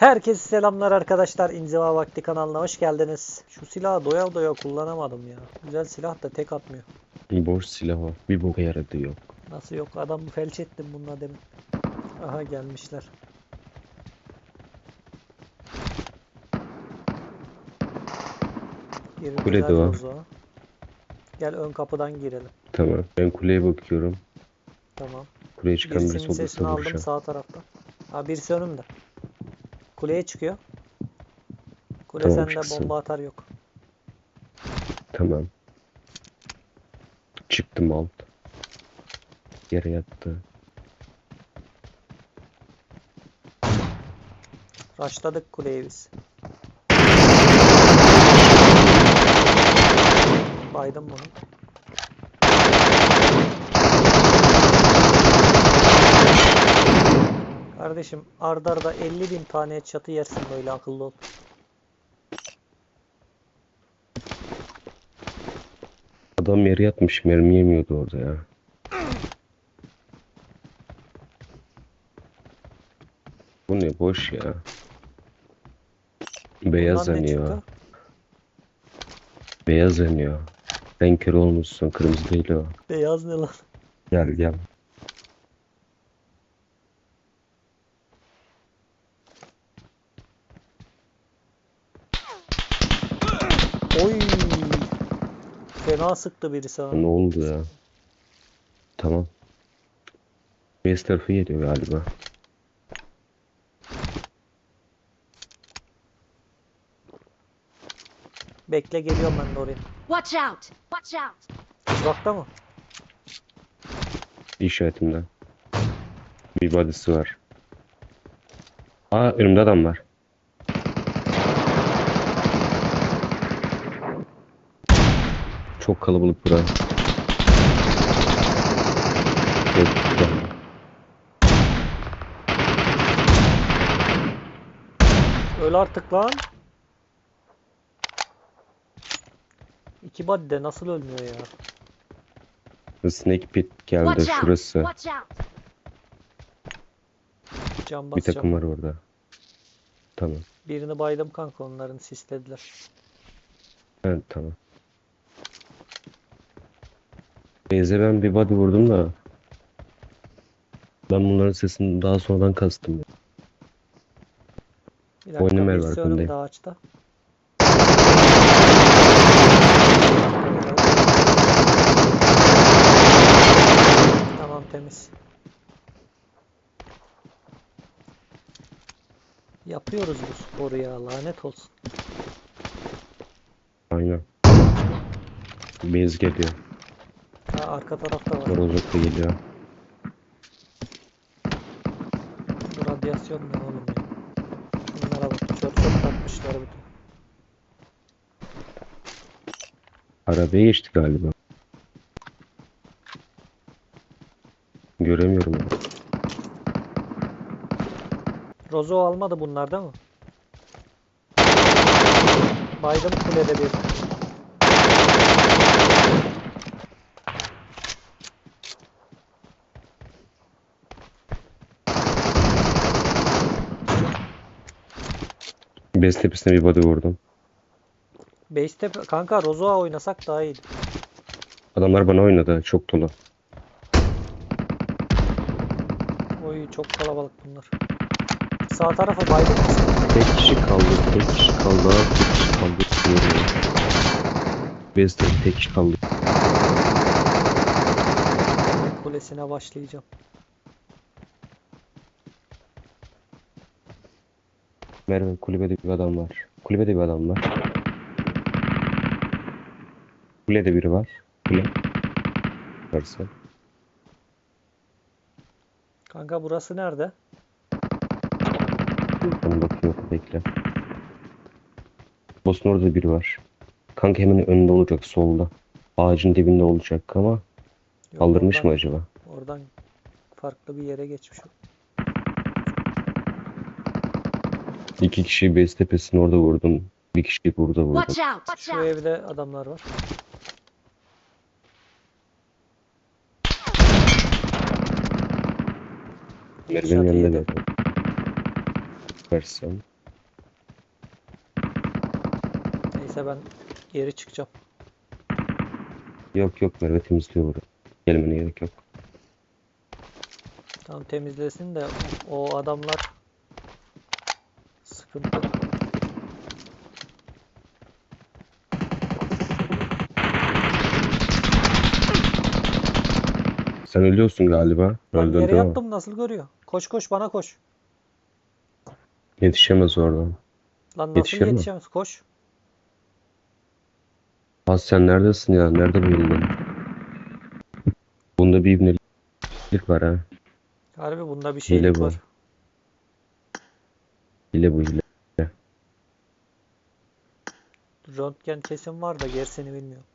Herkese selamlar arkadaşlar. İnziva Vakti kanalına hoş geldiniz. Şu silahı doya doya kullanamadım ya. Güzel silah da tek atmıyor. Boş silah var. Bir boka yaradığı yok. Nasıl yok? Adamı felç ettim bununla demin. Aha gelmişler. Girdiler Kulede var. Gel ön kapıdan girelim. Tamam. Ben kuleye bakıyorum. Tamam. Kuleye çıkan birisi Birisinin sesini olursa aldım sağ tarafta. Ha birisi önümde. Kuleye çıkıyor. Kule Tamam, sende çıksın. bomba atar yok. Tamam. Çıktım alt. Yere yattı. Raşladık kuleyi biz. Baydım bunu. Kardeşim ardarda arda 50 bin tane çatı yersin böyle akıllı ol. Adam yere yatmış. Mermi yemiyordu orada ya. Bu ne boş ya. Beyaz Bundan yanıyor. Beyaz yanıyor. Sen kör olmuşsun. Kırmızı değil o. Beyaz ne lan? Gel gel. Oy! Fena sıktı birisi ha. Ne oldu ya? Tamam. Base tarafı geliyor galiba. Bekle geliyorum ben de oraya. Watch out! Watch out! Uzakta mı? İşaretimden. Bir body'si var. Aa önümde adam var. Çok kalabalık bura. Evet, güzel. Öl artık lan. İki body de nasıl ölmüyor ya? Snake Pit geldi Watch out! şurası. Watch out! Can Bir basacağım. takım var orada. Tamam. Birini baydım kanka onların sislediler. Evet tamam. Beyze ben bir body vurdum da ben bunların sesini daha sonradan kastım. ya. Bir dakika Oynamaya birisi var, önümde ağaçta. Tamam temiz. Yapıyoruz bu sporu ya lanet olsun. Aynen. Beyz geliyor. Ha, arka tarafta var. Rozok da geliyor. Bu radyasyon ne oğlum ya? Bunlara bak çöp çöp takmışlar bütün. Arabaya geçti galiba. Göremiyorum ya. Rozo almadı bunlar değil mi? Baydım kulede bir. Beyz tepesine bir body vurdum. Base'te kanka Rozo'a oynasak daha iyiydi. Adamlar bana oynadı. Çok dolu. Oy çok kalabalık bunlar. Sağ tarafa baydım. Tek kişi kaldı. Tek kişi kaldı. Tek kişi kaldı. Diyorum. Beyz'de tek kişi kaldı. Kulesine başlayacağım. Merve kulübede bir adam var. Kulübede bir adam var. Kulede biri var. Kule. Varsa. Kanka burası nerede? Ben bakıyorum bekle. Boss'un orada biri var. Kanka hemen önünde olacak solda. Ağacın dibinde olacak ama Yok, kaldırmış oradan- mı acaba? Oradan farklı bir yere geçmiş. İki kişi base tepesini orada vurdum. Bir kişi burada vurdum. Watch out! Watch Şu evde adamlar var. Merve'nin Şurada yanına yedi. geldim. Neyse ben geri çıkacağım. Yok yok Merve temizliyor burada. Gelmene gerek yok. Tamam temizlesin de o adamlar sıkıntı. Sen ölüyorsun galiba. Öldün yere değil mi? yattım nasıl görüyor? Koş koş bana koş. Yetişemez oradan. Lan nasıl Yetişir mi? yetişemez? Koş. Az sen neredesin ya? Nerede bu ibnelik? Bunda bir ibnelik var ha. Harbi bunda bir şeylik bu. var. Hile bu hile. Röntgen kesim var da gerisini bilmiyorum.